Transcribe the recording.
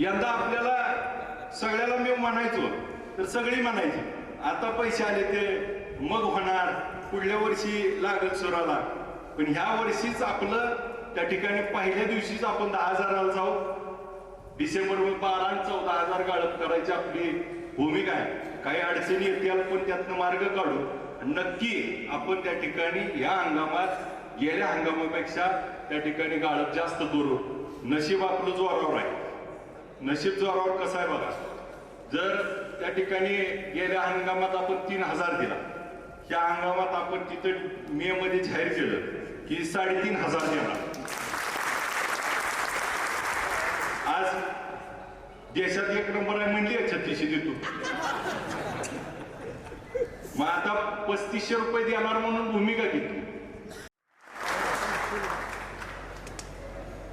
यंदा आपल्याला सगळ्याला मी म्हणायचो तर सगळी म्हणायची आता पैसे आले ते मग होणार पुढल्या वर्षी लागल सुराला पण ह्या वर्षीच आपलं त्या ठिकाणी पहिल्या दिवशीच आपण दहा हजाराला जाऊ. डिसेंबर बारा चौदा हजार गाळप करायची आपली भूमिका आहे. काही अडचणी येतील पण त्यातनं मार्ग काढू. आणि नक्की आपण त्या ठिकाणी या हंगामात गेल्या हंगामापेक्षा त्या ठिकाणी गाळप जास्त करू. नशीब आपलं जोरावर आहे. नशीब जोरावर कसं आहे बघा. जर त्या ठिकाणी गेल्या हंगामात आपण तीन हजार दिला त्या हंगामात आपण तिथं मे मध्ये जाहीर केलं की साडेतीन हजार देणार. आज देशात एक नंबर आहे म्हणली आहे छत्तीसशे देतो मग आता पस्तीसशे रुपये देणार म्हणून भूमिका